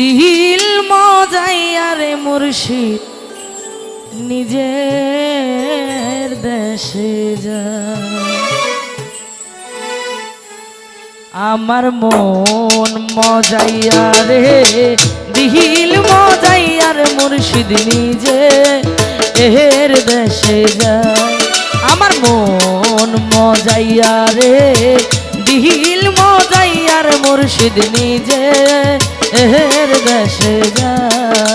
দিল মজাইয়ারে মুর্শিদ, নিজের দেশে যা। আমার মন মজাইয়া রে, দিল মজাইয়ার মুর্শিদ নিজে এর দেশে যায় আমার মন মজাইয়া রে, দিল মজাইয়ার মুর্শিদ নিজে এর দেশে যায়।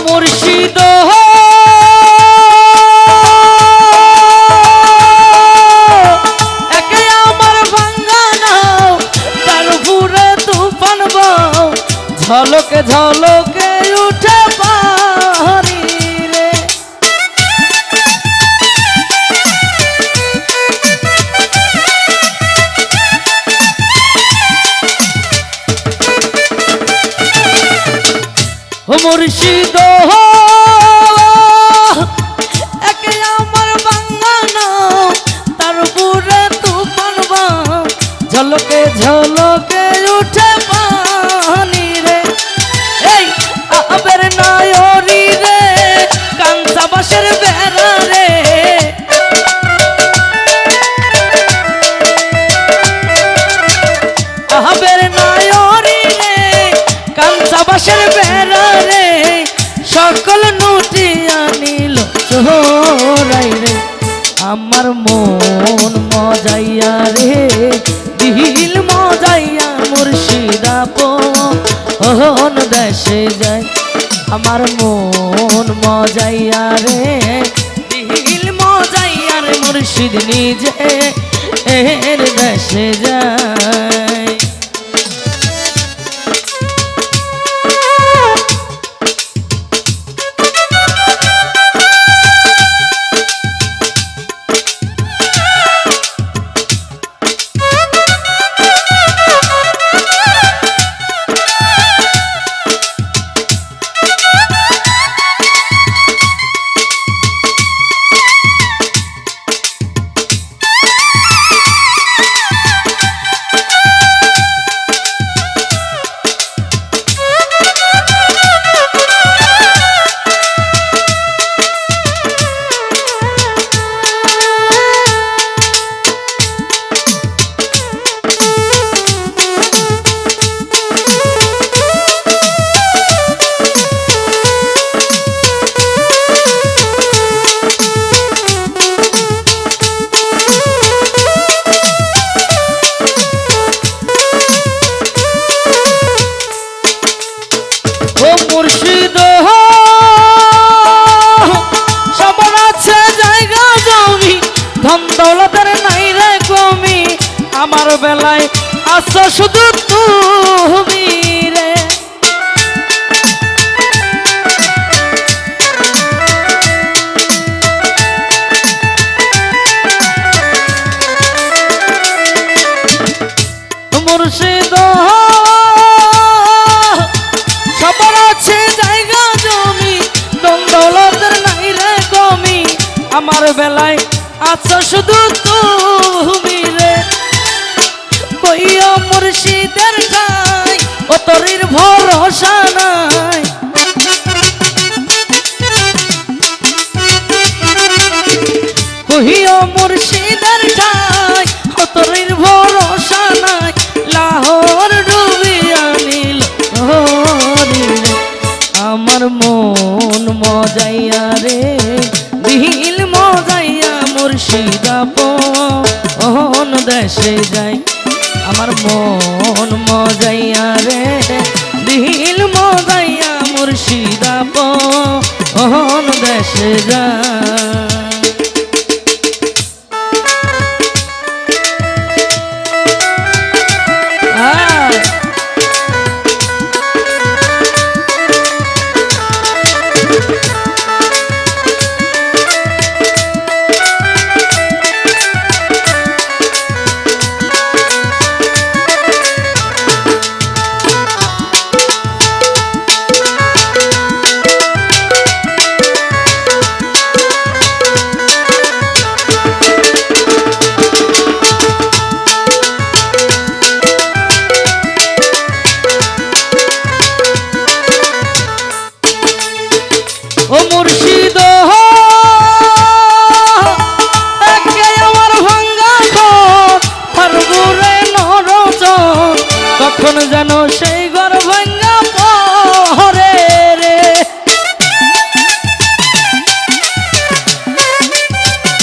মুর্শিদ মুর্শিদ একে আমার বাঙ্গানো তার উপরে তুফান ঝলকে ঝলকে উঠে মন মজাইয়া রে। দিল মজাইয়া রে মুর্শিদ নিজে এর দেশে যায়। শুধু তুমি রে। মুর্শিদ, সবার আছে জায়গা জমি দন্দলতের নাই রে কমি। আমার বেলায় আছো শুধু তুমি। প্রিয় মুর্শিদের ঠাই ও তরির ভরসা নাই। কহিও মুর্শিদের ঠাই ও তরির ভরসা নাই। লাহোর ডুবিয়া নিল আমার মন মজাইয়া রে দিল মজাইয়া মুর্শিদাপ দেশে যাই। আমার মন মজাইয়া রে দিল মজাইয়া মুর্শিদাপ দেশ যা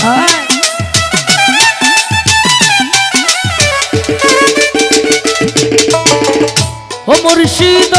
ও মুর্শিদ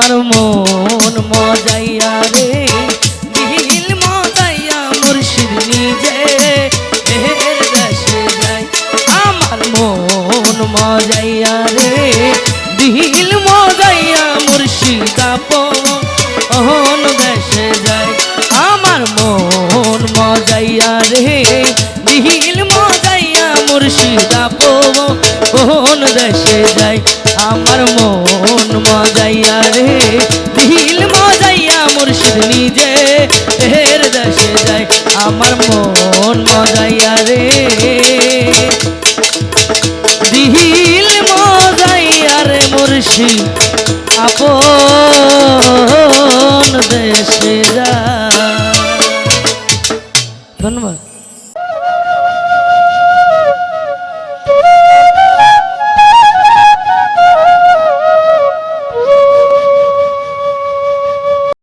আমার মন মজাইয়া রে দিল মজাইয়া মুর্শিদ নিজে দেশের আমার মন মজাই মুর্শিদ নিজে তেহের দেশে যায়। আমার মন মজাইয়া রে। দিহিল মজাইয়া রে মুর্শিদ।